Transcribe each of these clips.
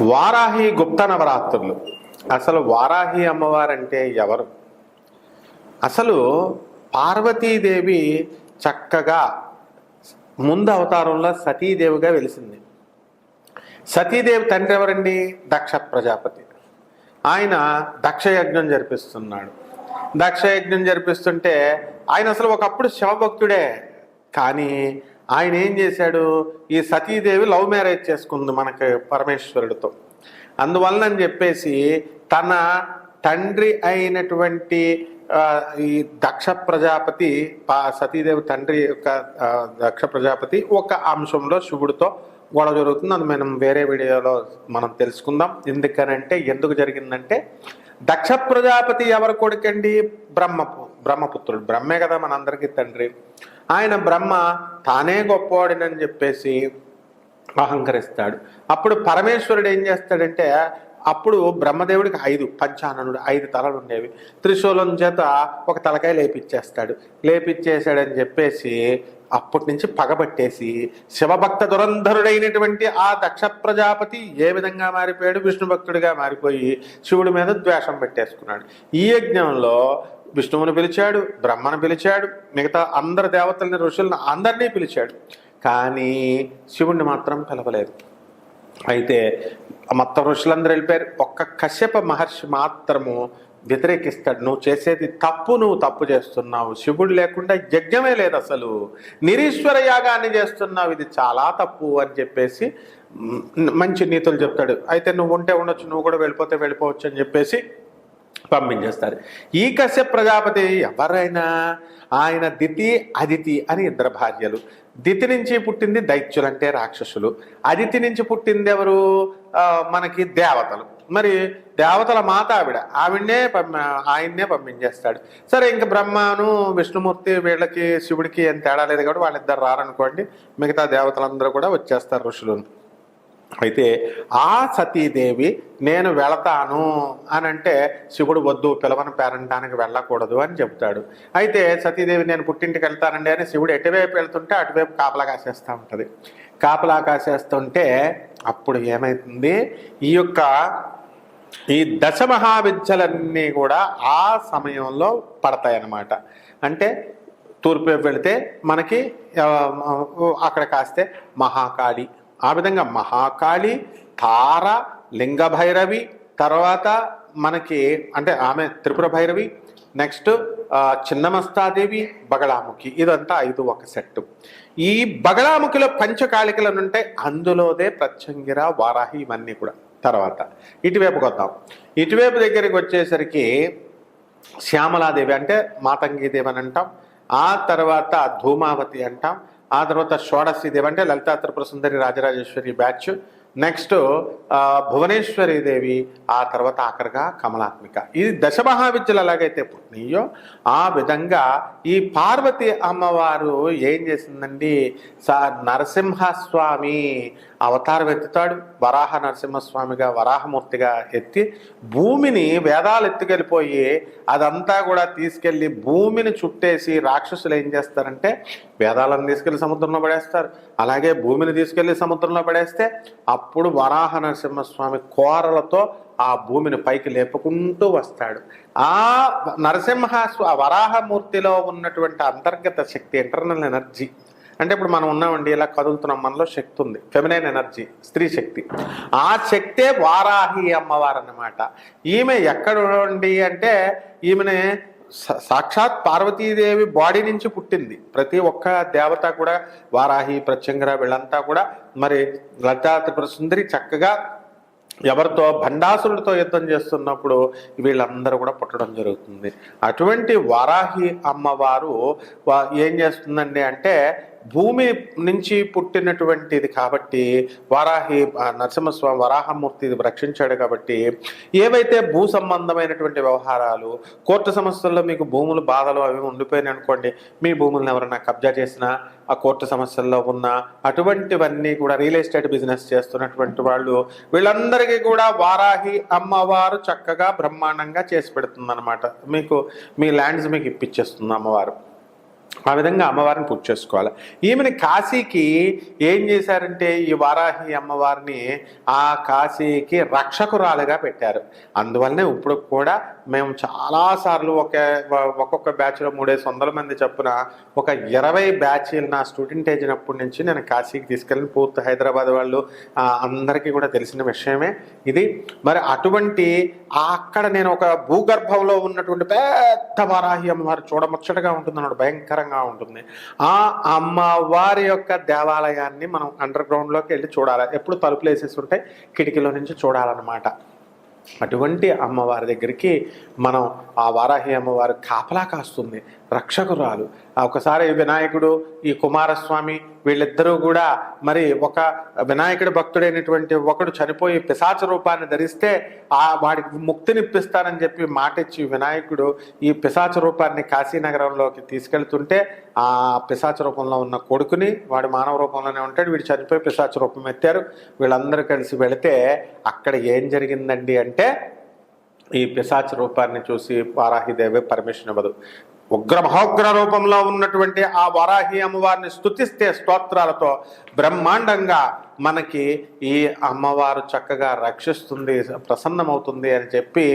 Varahi గుప్త నవరాత్రులు. అసలు వారాహి అమ్మవారంటే ఎవరు? అసలు పార్వతీదేవి చక్కగా ముందు అవతారంలో సతీదేవిగా వెలిసింది. సతీదేవి తండ్రి ఎవరండి? దక్ష ప్రజాపతి. ఆయన దక్షయజ్ఞం జరిపిస్తున్నాడు. దక్షయజ్ఞం జరిపిస్తుంటే ఆయన అసలు ఒకప్పుడు శివభక్తుడే. కానీ ఆయన ఏం చేశాడు? ఈ సతీదేవి లవ్ మ్యారేజ్ చేసుకుంది మనకి పరమేశ్వరుడితో. అందువలన అని చెప్పేసి తన తండ్రి అయినటువంటి ఈ దక్ష ప్రజాపతి సతీదేవి తండ్రి యొక్క దక్ష ప్రజాపతి ఒక అంశంలో శివుడితో గొడవ జరుగుతుంది. అది మనం వేరే వీడియోలో మనం తెలుసుకుందాం. ఎందుకనంటే ఎందుకు జరిగిందంటే దక్ష ప్రజాపతి ఎవరు కొడుకండి? బ్రహ్మపు. బ్రహ్మపుత్రుడు. బ్రహ్మే కదా మనందరికీ తండ్రి. ఆయన బ్రహ్మ తానే గొప్పవాడినని చెప్పేసి అహంకరిస్తాడు. అప్పుడు పరమేశ్వరుడు ఏం చేస్తాడంటే అప్పుడు బ్రహ్మదేవుడికి ఐదు పంచాననుడు ఐదు తలలు ఉండేవి. త్రిశూలం చేత ఒక తలకాయ లేపిచ్చేస్తాడు. లేపిచ్చేసాడని చెప్పేసి అప్పటి నుంచి పగబట్టేసి శివభక్త దురంధరుడైనటువంటి ఆ దక్ష ప్రజాపతి ఏ విధంగా మారిపోయాడు? విష్ణు భక్తుడిగా మారిపోయి శివుడి మీద ద్వేషం పెట్టేసుకున్నాడు. ఈ యజ్ఞంలో విష్ణువుని పిలిచాడు బ్రహ్మను పిలిచాడు మిగతా అందరు దేవతల్ని ఋషులను అందరినీ పిలిచాడు. కానీ శివుణ్ణి మాత్రం పిలవలేదు. అయితే మొత్తం ఋషులందరూ వెళ్ళిపోయారు. ఒక్క కశ్యప మహర్షి మాత్రము వ్యతిరేకిస్తాడు. నువ్వు చేసేది తప్పు నువ్వు తప్పు చేస్తున్నావు. శివుడు లేకుండా యజ్ఞమే లేదు అసలు. నిరీశ్వర యాగాన్ని చేస్తున్నావు. ఇది చాలా తప్పు అని చెప్పేసి మంచి నీతులు చెప్తాడు. అయితే నువ్వు ఉంటే ఉండొచ్చు నువ్వు కూడా వెళ్ళిపోతే వెళ్ళిపోవచ్చు అని చెప్పేసి పంపించేస్తారు. ఈ కశ్యప ప్రజాపతి ఎవరైనా ఆయన దితి అదితి అని ఇద్దరు భార్యలు. దితి నుంచి పుట్టింది దైత్యులు అంటే రాక్షసులు. అదితి నుంచి పుట్టింది ఎవరు? మనకి దేవతలు. మరి దేవతల మాత ఆవిడ. ఆవిడనే ఆయన్నే పంపించేస్తాడు. సరే ఇంక బ్రహ్మను విష్ణుమూర్తి వీళ్ళకి శివుడికి ఏం తేడా లేదు కాబట్టి వాళ్ళిద్దరు రారనుకోండి. మిగతా దేవతలందరూ కూడా వచ్చేస్తారు ఋషులు. అయితే ఆ సతీదేవి నేను వెళతాను అని అంటే శివుడు వద్దు పిలవని పేరంటానికి వెళ్ళకూడదు అని చెప్తాడు అయితే సతీదేవి నేను పుట్టింటికి వెళ్తానండి అని శివుడు ఎటువైపు వెళ్తుంటే అటువైపు కాపలా కాసేస్తూ ఉంటుంది. కాపలా కాసేస్తుంటే అప్పుడు ఏమైతుంది? ఈ యొక్క ఈ దశ మహావిద్యలన్నీ కూడా ఆ సమయంలో పడతాయన్నమాట. అంటే తూర్పు వెళితే మనకి అక్కడ కాస్తే మహాకాళి ఆ విధంగా మహాకాళి తార లింగ భైరవి తర్వాత మనకి అంటే ఆమె త్రిపుర భైరవి నెక్స్ట్ చిన్నమస్తాదేవి బగళాముఖి. ఇదంతా ఐదు ఒక సెట్. ఈ బగళాముఖిలో పంచకాళికలు ఉంటాయి అందులోదే ప్రత్యంగిర వారాహి ఇవన్నీ కూడా. తర్వాత ఇటువైపుకి వద్దాం. ఇటువైపు దగ్గరికి వచ్చేసరికి శ్యామలాదేవి అంటే మాతంగిదేవి అని అంటాం. ఆ తర్వాత ధూమావతి అంటాం. ఆ తర్వాత షోడశీదేవి అంటే లలితా త్రిపుర సుందరి రాజరాజేశ్వరి బ్యాచ్. నెక్స్ట్ భువనేశ్వరి దేవి ఆ తర్వాత ఆఖరిగా కమలాత్మిక. ఇది దశ మహావిద్యలు ఎలాగైతే పుట్టినయో ఆ విధంగా ఈ పార్వతి అమ్మవారు ఏం చేసిందండి? సా నరసింహస్వామి అవతారం ఎత్తుతాడు. వరాహ నరసింహస్వామిగా వరాహమూర్తిగా ఎత్తి భూమిని వేదాలు ఎత్తుకెళ్ళిపోయి అదంతా కూడా తీసుకెళ్ళి భూమిని చుట్టేసి రాక్షసులు ఏం చేస్తారంటే వేదాలను తీసుకెళ్ళి సముద్రంలో పడేస్తారు. అలాగే భూమిని తీసుకెళ్ళి సముద్రంలో పడేస్తే అప్పుడు వరాహ నరసింహస్వామి కోరలతో ఆ భూమిని పైకి లేపుకుంటూ వస్తాడు. ఆ నరసింహ వరాహమూర్తిలో ఉన్నటువంటి అంతర్గత శక్తి ఇంటర్నల్ ఎనర్జీ అంటే ఇప్పుడు మనం ఉన్నామండి ఇలా కదులుతున్నాం మనలో శక్తి ఉంది. ఫెమినైన్ ఎనర్జీ స్త్రీ శక్తి. ఆ శక్తే వారాహి అమ్మవారు అన్నమాట ఈమె ఎక్కడ ఉండి అంటే ఈమెని సాక్షాత్ పార్వతీదేవి బాడీ నుంచి పుట్టింది. ప్రతి ఒక్క దేవత కూడా వారాహి ప్రత్యంగర వీళ్ళంతా కూడా మరి లలితా సుందరి చక్కగా ఎవరితో భండాసురుడితో యుద్ధం చేస్తున్నప్పుడు వీళ్ళందరూ కూడా పుట్టడం జరుగుతుంది. అటువంటి వారాహి అమ్మవారు ఏం చేస్తుందండి అంటే భూమి నుంచి పుట్టినటువంటిది కాబట్టి వారాహి నరసింహస్వామి వరాహమూర్తి ఇది రక్షించాడు కాబట్టి ఏవైతే భూ సంబంధమైనటువంటి వ్యవహారాలు కోర్టు సమస్యల్లో మీకు భూములు బాధలు అవి ఉండిపోయినాయి అనుకోండి మీ భూములను ఎవరైనా కబ్జా చేసినా ఆ కోర్టు సమస్యల్లో ఉన్న అటువంటివన్నీ కూడా రియల్ ఎస్టేట్ బిజినెస్ చేస్తున్నటువంటి వాళ్ళు వీళ్ళందరికీ కూడా వారాహి అమ్మవారు చక్కగా బ్రహ్మాండంగా చేసి పెడుతుంది మీకు మీ ల్యాండ్స్ మీకు ఇప్పించేస్తుంది అమ్మవారు. ఆ విధంగా అమ్మవారిని పూజ చేసుకోవాలి. ఈమెని కాశీకి ఏం చేశారంటే ఈ వారాహి అమ్మవారిని ఆ కాశీకి రక్షకురాలుగా పెట్టారు. అందువల్లనే ఇప్పుడు కూడా మేము చాలాసార్లు ఒక ఒక్కొక్క బ్యాచ్లో మూడేసి వందల మంది చొప్పున ఒక ఇరవై బ్యాచ్లు నా స్టూడెంట్ అయినప్పటి నుంచి నేను కాశీకి తీసుకెళ్ళిన పూర్తి హైదరాబాద్ వాళ్ళు అందరికీ కూడా తెలిసిన విషయమే ఇది. మరి అటువంటి అక్కడ నేను ఒక భూగర్భంలో ఉన్నటువంటి పెద్ద వారాహి అమ్మవారు చూడముచ్చటగా ఉంటుంది అన్నమాట భయంకరంగా ఉంటుంది. ఆ అమ్మవారి యొక్క దేవాలయాన్ని మనం అండర్ గ్రౌండ్లోకి వెళ్ళి చూడాలి. ఎప్పుడు తలుపులు వేసేసి ఉంటాయి కిటికీలో నుంచి చూడాలన్నమాట. అటువంటి అమ్మవారి దగ్గరికి మనం ఆ వారాహి అమ్మవారు కాపలా కాస్తుంది. రక్షకురాలు ఒకసారి వినాయకుడు ఈ కుమారస్వామి వీళ్ళిద్దరూ కూడా మరి ఒక వినాయకుడి భక్తుడైనటువంటి ఒకడు చనిపోయి పిశాచ రూపాన్ని ధరిస్తే ఆ వాడికి ముక్తినిప్పిస్తానని చెప్పి మాట ఇచ్చి వినాయకుడు ఈ పిశాచ రూపాన్ని కాశీనగరంలోకి తీసుకెళ్తుంటే ఆ పిశాచ రూపంలో ఉన్న కొడుకుని వాడు మానవ రూపంలోనే ఉంటాడు వీడు చనిపోయి పిశాచ రూపం ఎత్తారు. వీళ్ళందరూ కలిసి వెళితే అక్కడ ఏం జరిగిందండి అంటే ఈ పిశాచ రూపాన్ని చూసి వారాహిదేవి పర్మిషన్ ఇవ్వదు. ఉగ్ర మహోగ్ర రూపంలో ఉన్నటువంటి ఆ వరాహి అమ్మవారిని స్తుతిస్తే స్తోత్రాలతో బ్రహ్మాండంగా మనకి ఈ అమ్మవారు చక్కగా రక్షిస్తుంది ప్రసన్నమవుతుంది అని చెప్పి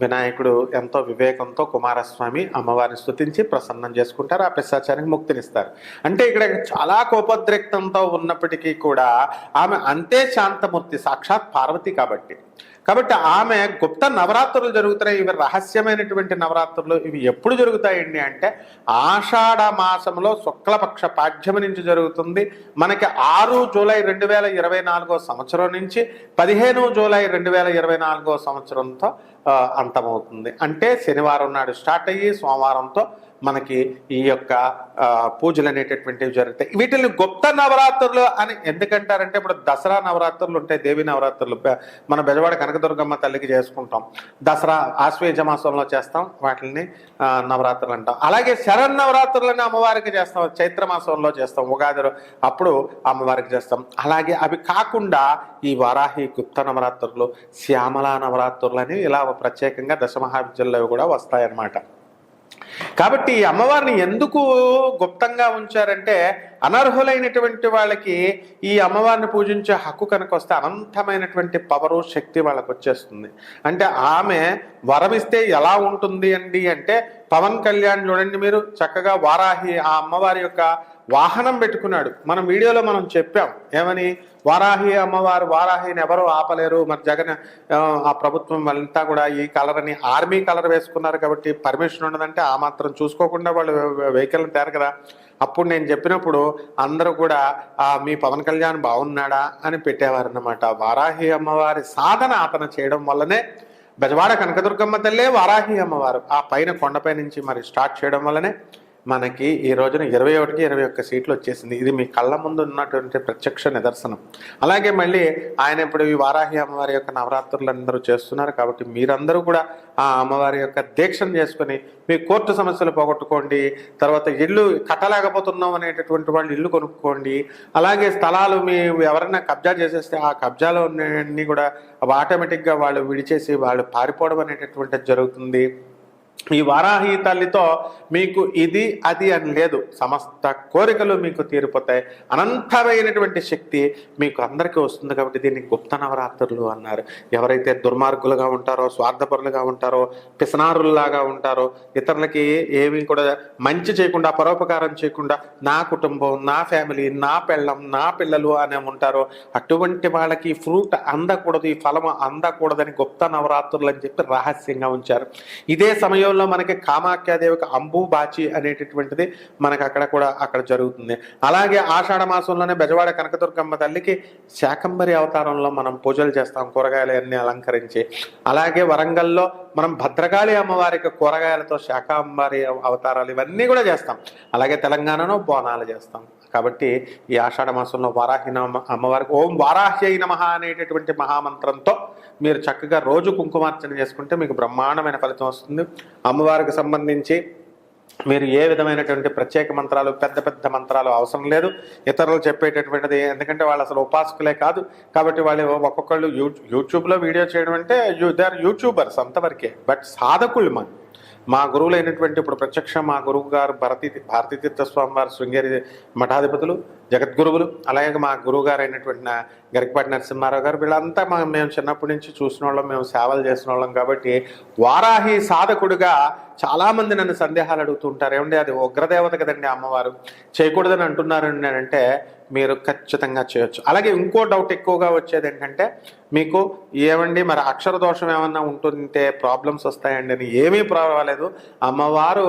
వినాయకుడు ఎంతో వివేకంతో కుమారస్వామి అమ్మవారిని స్తుతించి ప్రసన్నం చేసుకుంటారు. ఆ పిశాచానికి ముక్తినిస్తారు. అంటే ఇక్కడ చాలా కోపోద్రిక్తంతో ఉన్నప్పటికీ కూడా ఆమె అంతే శాంతమూర్తి సాక్షాత్ పార్వతి కాబట్టి. కాబట్టి ఆమె గుప్త నవరాత్రులు జరుగుతున్నాయి. ఇవి రహస్యమైనటువంటి నవరాత్రులు. ఇవి ఎప్పుడు జరుగుతాయండి అంటే ఆషాఢ మాసంలో శుక్లపక్ష పాఠ్యము నుంచి జరుగుతుంది. మనకి ఆరు జూలై రెండు వేల ఇరవై నాలుగో సంవత్సరం నుంచి పదిహేను జూలై రెండు వేల ఇరవై నాలుగో సంవత్సరంతో అంతమవుతుంది. అంటే శనివారం నాడు స్టార్ట్ అయ్యి సోమవారంతో మనకి ఈ యొక్క పూజలు అనేటటువంటివి జరుగుతాయి. వీటిని గుప్త నవరాత్రులు అని ఎందుకంటారంటే ఇప్పుడు దసరా నవరాత్రులు ఉంటాయి దేవి నవరాత్రులు. మన బెజవాడ కనకదుర్గమ్మ తల్లికి చేసుకుంటాం. దసరా ఆశ్వేజ మాసంలో చేస్తాం వాటిని నవరాత్రులు అంటాం. అలాగే శరణ్ నవరాత్రులని అమ్మవారికి చేస్తాం చైత్ర మాసంలో చేస్తాం ఉగాది అప్పుడు అమ్మవారికి చేస్తాం. అలాగే అవి కాకుండా ఈ వారాహి గుప్త నవరాత్రులు శ్యామలా నవరాత్రులు అని ఇలా ప్రత్యేకంగా దశమహావిద్యల్లో కూడా వస్తాయన్నమాట. కాబట్టి అమ్మవారిని ఎందుకు గుప్తంగా ఉంచారంటే అనర్హులైనటువంటి వాళ్ళకి ఈ అమ్మవారిని పూజించే హక్కు కనుక వస్తే అనంతమైనటువంటి పవరు శక్తి వాళ్ళకు వచ్చేస్తుంది అంటే ఆమె వరమిస్తే ఎలా ఉంటుంది అండి అంటే పవన్ కళ్యాణ్ చూడండి మీరు చక్కగా వారాహి ఆ అమ్మవారి యొక్క వాహనం పెట్టుకున్నాడు. మనం వీడియోలో మనం చెప్పాం ఏమని? వారాహి అమ్మవారు వారాహిని ఎవరో ఆపలేరు. మరి జగన్ ఆ, ప్రభుత్వం వాళ్ళంతా కూడా ఈ కలర్ అని ఆర్మీ కలర్ వేసుకున్నారు కాబట్టి పర్మిషన్ ఉండదంటే ఆ మాత్రం చూసుకోకుండా వాళ్ళు వెహికల్ తేరు కదా. అప్పుడు నేను చెప్పినప్పుడు అందరూ కూడా మీ పవన్ కళ్యాణ్ బాగున్నాడా? అని పెట్టేవారు అన్నమాట వారాహి అమ్మవారి సాధన అతను చేయడం వల్లనే బెజవాడ కనకదుర్గమ్మ తల్లే వారాహి అమ్మవారు. ఆ పైన కొండపై నుంచి మరి స్టార్ట్ చేయడం వల్లనే మనకి ఈ రోజున ఇరవై ఒకటికి ఇరవై ఒక్క సీట్లు వచ్చేసింది. ఇది మీ కళ్ళ ముందు ఉన్నటువంటి ప్రత్యక్ష నిదర్శనం. అలాగే మళ్ళీ ఆయన ఇప్పుడు ఈ వారాహి అమ్మవారి యొక్క నవరాత్రులు అందరూ చేస్తున్నారు కాబట్టి మీరందరూ కూడా ఆ అమ్మవారి యొక్క దీక్షను చేసుకొని మీ కోర్టు సమస్యలు పోగొట్టుకోండి తర్వాత ఇల్లు కట్టలేకపోతున్నాం అనేటటువంటి వాళ్ళు ఇల్లు కొనుక్కోండి అలాగే స్థలాలు మీ ఎవరైనా కబ్జా చేసేస్తే ఆ కబ్జాలో అన్ని కూడా ఆటోమేటిక్గా వాళ్ళు విడిచేసి వాళ్ళు పారిపోవడం అనేటటువంటిది జరుగుతుంది. ఈ వారాహి తల్లితో మీకు ఇది అది అని లేదు. సమస్త కోరికలు మీకు తీరిపోతాయి. అనంతమైనటువంటి శక్తి మీకు అందరికీ వస్తుంది కాబట్టి దీన్ని గుప్త నవరాత్రులు అన్నారు. ఎవరైతే దుర్మార్గులుగా ఉంటారో స్వార్థపరులుగా ఉంటారో పిసనారుల్లాగా ఉంటారో ఇతరులకి ఏమీ కూడా మంచి చేయకుండా పరోపకారం చేయకుండా నా కుటుంబం నా ఫ్యామిలీ నా పెళ్ళం నా పిల్లలు అనే ఉంటారో అటువంటి వాళ్ళకి ఫ్రూట్ అందకూడదు ఈ ఫలం అందకూడదని గుప్త నవరాత్రులు అని చెప్పి రహస్యంగా ఉంచారు. ఇదే సమయంలో మనకి కామాఖ్యాదేవికి అంబు బాచి అనేటటువంటిది మనకి అక్కడ కూడా అక్కడ జరుగుతుంది. అలాగే ఆషాఢ మాసంలోనే బెజవాడ కనకదుర్గమ్మ తల్లికి శాకంబరి అవతారంలో మనం పూజలు చేస్తాం కూరగాయలు అన్ని అలంకరించి. అలాగే వరంగల్లో మనం భద్రకాళి అమ్మవారికి కూరగాయలతో శాకాంబరి అవతారాలు ఇవన్నీ కూడా చేస్తాం. అలాగే తెలంగాణలో బోనాలు చేస్తాం. కాబట్టి ఈ ఆషాఢ మాసంలో వారాహి నమ అమ్మవారికి ఓం వారాహ్యై నమ అనేటటువంటి మహామంత్రంతో మీరు చక్కగా రోజు కుంకుమార్చన చేసుకుంటే మీకు బ్రహ్మాండమైన ఫలితం వస్తుంది. అమ్మవారికి సంబంధించి మీరు ఏ విధమైనటువంటి ప్రత్యేక మంత్రాలు పెద్ద పెద్ద మంత్రాలు అవసరం లేదు. ఇతరులు చెప్పేటటువంటిది ఎందుకంటే వాళ్ళు అసలు ఉపాసకులే కాదు. కాబట్టి వాళ్ళు ఒక్కొక్కళ్ళు యూ యూట్యూబ్లో వీడియో చేయడం అంటే యూ దే ఆర్ యూట్యూబర్స్ అంతవరకే. బట్ సాధకులు మన మా గురువులైనటువంటి ఇప్పుడు ప్రత్యక్ష మా గురువు గారు భరతీ భారతీ తీర్థ స్వామి వారు శృంగేరి మఠాధిపతులు జగద్గురువులు అలాగే మా గురువు గారు అయినటువంటి గరికపాటి నరసింహారావు గారు వీళ్ళంతా మా మేము చిన్నప్పటి నుంచి చూసిన వాళ్ళం మేము సేవలు చేసిన వాళ్ళం కాబట్టి వారాహి సాధకుడుగా చాలామంది నన్ను సందేహాలు అడుగుతుంటారు. ఏమండి అది ఉగ్రదేవత కదండి అమ్మవారు. చేయకూడదని అంటున్నారు అంటే మీరు ఖచ్చితంగా చేయొచ్చు. అలాగే ఇంకో డౌట్ ఎక్కువగా వచ్చేది ఏంటంటే మీకు ఏమండి మరి అక్షర దోషం ఏమన్నా ఉంటుంటే ప్రాబ్లమ్స్ వస్తాయండి అని ఏమీ పర్వాలేదు. అమ్మవారు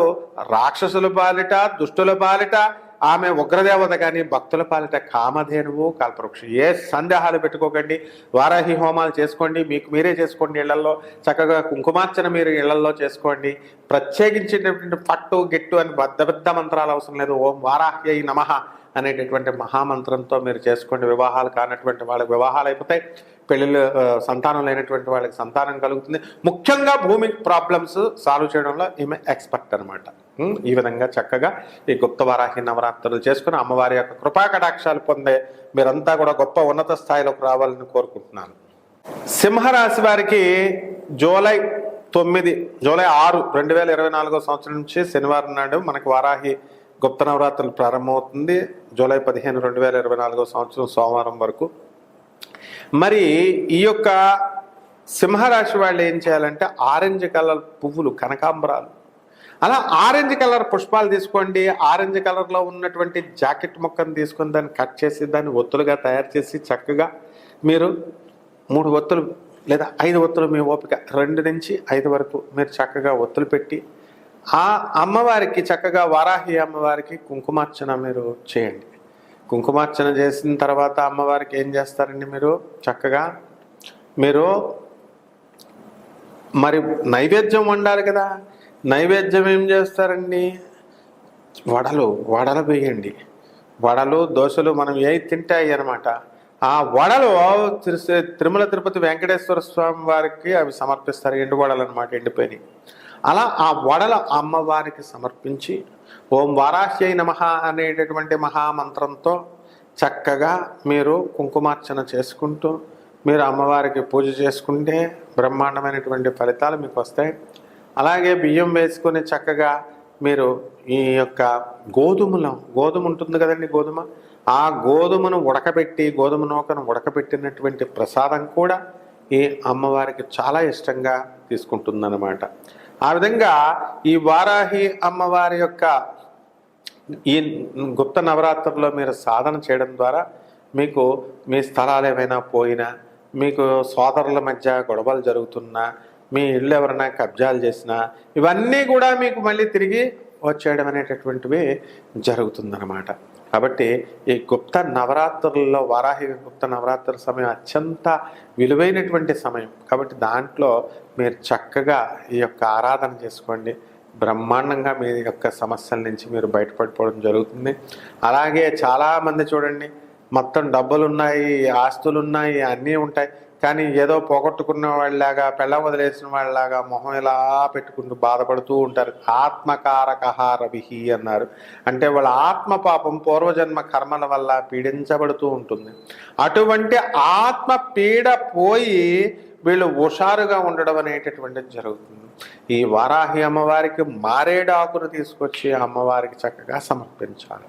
రాక్షసుల పాలిట దుష్టుల పాలిట ఆమె ఉగ్రదేవత కానీ భక్తుల పాలిట కామధేనువు కల్పవృక్షం. ఏ సందేహాలు పెట్టుకోకండి. వారాహి హోమాలు చేసుకోండి. మీకు మీరే చేసుకోండి ఇళ్ళలో చక్కగా కుంకుమార్చన మీరు ఇళ్ళలో చేసుకోండి. ప్రత్యేకించినటువంటి పట్టు గిట్టు అని పెద్ద పెద్ద మంత్రాలు అవసరం లేదు. ఓం వారాహ్యై నమః అనేటటువంటి మహామంత్రంతో మీరు చేసుకోండి. వివాహాలు కానటువంటి వాళ్ళకి వివాహాలు అయిపోతాయి. పెళ్ళిళ్ళు సంతానం లేనటువంటి వాళ్ళకి సంతానం కలుగుతుంది. ముఖ్యంగా భూమి ప్రాబ్లమ్స్ సాల్వ్ చేయడంలో ఈమె ఎక్స్పర్ట్ అనమాట ఈ విధంగా చక్కగా ఈ గుప్త వారాహి నవరాత్రులు చేసుకుని అమ్మవారి యొక్క కృపాకటాక్షాలు పొందే మీరంతా కూడా గొప్ప ఉన్నత స్థాయిలోకి రావాలని కోరుకుంటున్నాను. సింహరాశి వారికి జూలై తొమ్మిది జూలై ఆరు రెండు వేల ఇరవై నాలుగో సంవత్సరం నుంచి శనివారం నాడు మనకి వారాహి గుప్త నవరాత్రులు ప్రారంభమవుతుంది. జూలై పదిహేను రెండు వేల ఇరవై నాలుగో సంవత్సరం సోమవారం వరకు. మరి ఈ యొక్క సింహరాశి వాళ్ళు ఏం చేయాలంటే ఆరెంజ్ కలర్ పువ్వులు కనకాంబరాలు అలా ఆరెంజ్ కలర్ పుష్పాలు తీసుకోండి. ఆరెంజ్ కలర్లో ఉన్నటువంటి జాకెట్ మొక్కను తీసుకొని దాన్ని కట్ చేసి దాన్ని ఒత్తులుగా తయారు చేసి చక్కగా మీరు మూడు ఒత్తులు లేదా ఐదు ఒత్తులు మీ ఓపిక రెండు నుంచి ఐదు వరకు మీరు చక్కగా ఒత్తులు పెట్టి ఆ అమ్మవారికి చక్కగా వారాహి అమ్మవారికి కుంకుమార్చన మీరు చేయండి. కుంకుమార్చన చేసిన తర్వాత అమ్మవారికి ఏం చేస్తారండి మీరు? చక్కగా మీరు మరి నైవేద్యం వండాలి కదా. నైవేద్యం ఏం చేస్తారండి? వడలు వడలు వేయండి. వడలు దోశలు మనం ఏ తింటాయి అనమాట ఆ వడలు తిరుమల తిరుపతి వెంకటేశ్వర స్వామి వారికి అవి సమర్పిస్తారు. ఎండు వడలు అనమాట ఎండిపోయి అలా ఆ వడల అమ్మవారికి సమర్పించి ఓం వారాహ్యై నమ అనేటటువంటి మహామంత్రంతో చక్కగా మీరు కుంకుమార్చన చేసుకుంటూ మీరు అమ్మవారికి పూజ చేసుకుంటే బ్రహ్మాండమైనటువంటి ఫలితాలు మీకు వస్తాయి. అలాగే బియ్యం వేసుకొని చక్కగా మీరు ఈ యొక్క గోధుమలో గోధుమ ఉంటుంది కదండి గోధుమ? ఆ గోధుమను ఉడకబెట్టి గోధుమ నూకను ఉడకబెట్టినటువంటి ప్రసాదం కూడా ఈ అమ్మవారికి చాలా ఇష్టంగా తీసుకుంటుందన్నమాట. ఆ విధంగా ఈ వారాహి అమ్మవారి యొక్క ఈ గుప్త నవరాత్రుల్లో మీరు సాధన చేయడం ద్వారా మీకు మీ స్థలాలు ఏమైనా పోయినా మీకు సోదరుల మధ్య గొడవలు జరుగుతున్నా మీ ఇల్లు ఎవరైనా కబ్జాలు చేసినా ఇవన్నీ కూడా మీకు మళ్ళీ తిరిగి వచ్చేయడం అనేటటువంటివి జరుగుతుందన్నమాట. కాబట్టి ఈ గుప్త నవరాత్రులలో వారాహి గుప్త నవరాత్రుల సమయం అత్యంత విలువైనటువంటి సమయం. కాబట్టి దాంట్లో మీరు చక్కగా ఈ యొక్క ఆరాధన చేసుకోండి. బ్రహ్మాండంగా మీ యొక్క సమస్యల నుంచి మీరు బయటపడిపోవడం జరుగుతుంది. అలాగే చాలామంది చూడండి మొత్తం డబ్బులు ఉన్నాయి ఆస్తులు ఉన్నాయి అన్నీ ఉంటాయి. కానీ ఏదో పోగొట్టుకున్న వాళ్ళలాగా పెళ్ళం వదిలేసిన వాళ్ళలాగా మొహం ఇలా పెట్టుకుంటూ బాధపడుతూ ఉంటారు. ఆత్మకారకహారవిహి అన్నారు. అంటే వాళ్ళ ఆత్మ పాపం పూర్వజన్మ కర్మల వల్ల పీడించబడుతూ ఉంటుంది. అటువంటి ఆత్మ పీడ పోయి వీళ్ళు హుషారుగా ఉండడం అనేటటువంటిది జరుగుతుంది. ఈ వారాహి అమ్మవారికి మారేడాకును తీసుకొచ్చి అమ్మవారికి చక్కగా సమర్పించాలి.